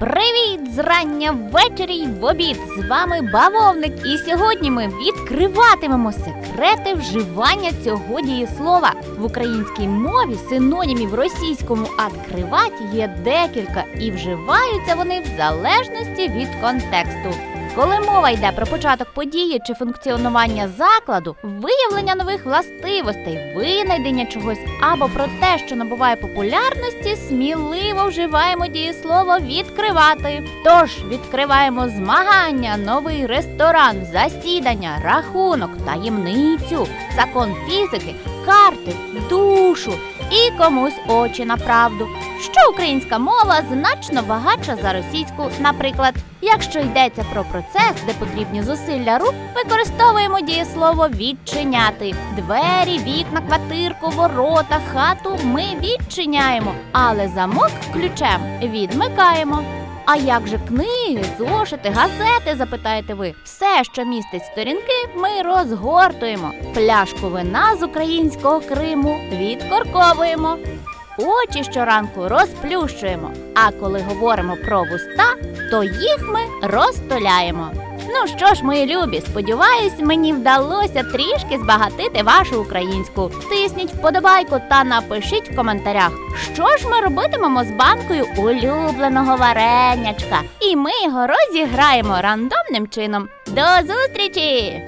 Привіт! Зрання ввечері й в обід! З вами бавовник, і сьогодні ми відкриватимемо секрети вживання цього дієслова. В українській мові синонімів російському «откривать» є декілька, і вживаються вони в залежності від контексту. Коли мова йде про початок події чи функціонування закладу, виявлення нових властивостей, винайдення чогось або про те, що набуває популярності, сміливо вживаємо дієслово відкривати. Тож відкриваємо змагання, новий ресторан, засідання, рахунок, таємницю, закон фізики, карти, душу і комусь очі на правду. Що українська мова значно багатша за російську, наприклад. Якщо йдеться про процес, де потрібні зусилля рук, використовуємо дієслово відчиняти. Двері, вікна, квартирку, ворота, хату ми відчиняємо, але замок ключем відмикаємо. А як же книги, зошити, газети, запитаєте ви? Все, що містить сторінки, ми розгортуємо. Пляшку вина з українського Криму відкорковуємо. Очі щоранку розплющуємо. А коли говоримо про вуста, то їх ми розтоляємо. Ну що ж, мої любі, сподіваюсь, мені вдалося трішки збагатити вашу українську. Тисніть вподобайку та напишіть в коментарях, що ж ми робитимемо з банкою улюбленого варенячка. І ми його розіграємо рандомним чином. До зустрічі!